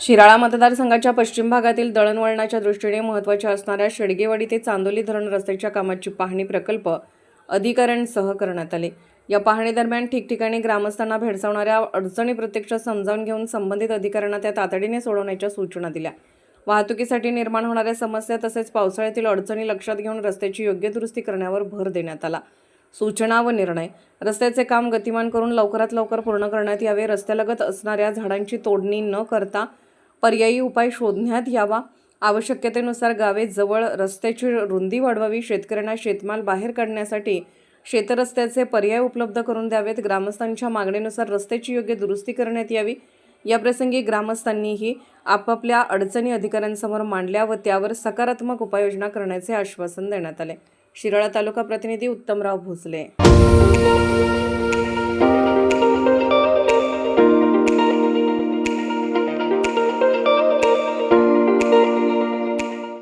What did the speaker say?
शिराळा मतदारसंघाच्या पश्चिम भागातील दळणवळणाच्या दृष्टीने महत्त्वाच्या असणाऱ्या शेडगेवाडी ते चांदोली धरण रस्त्याच्या कामाची पाहणी प्रकल्प अधिकाऱ्यांसह करण्यात आले. या पाहणीदरम्यान ठिकठिकाणी ग्रामस्थांना भेडसावणाऱ्या अडचणी प्रत्यक्ष समजावून घेऊन संबंधित अधिकाऱ्यांना त्या तातडीने सोडवण्याच्या सूचना दिल्या. वाहतुकीसाठी निर्माण होणाऱ्या समस्या तसेच पावसाळ्यातील अडचणी लक्षात घेऊन रस्त्याची योग्य दुरुस्ती करण्यावर भर देण्यात आला. सूचना व निर्णय. रस्त्याचे काम गतिमान करून लवकरात लवकर पूर्ण करण्यात यावे रस्त्यालगत असणाऱ्या झाडांची तोडणी न करता पर्यायी उपाय शोधण्यात यावा. आवश्यकतेनुसार गावे जवळ रस्त्याची रुंदी वाढवावी. शेतकऱ्यांना शेतमाल बाहेर काढण्यासाठी शेतरस्त्याचे पर्याय उपलब्ध करून द्यावेत. ग्रामस्थांच्या मागणीनुसार रस्त्याची योग्य दुरुस्ती करण्यात यावी. याप्रसंगी ग्रामस्थांनीही आपापल्या अडचणी अधिकाऱ्यांसमोर मांडल्या व त्यावर सकारात्मक उपाययोजना करण्याचे आश्वासन देण्यात आले. शिराळा तालुका प्रतिनिधी उत्तमराव भोसले.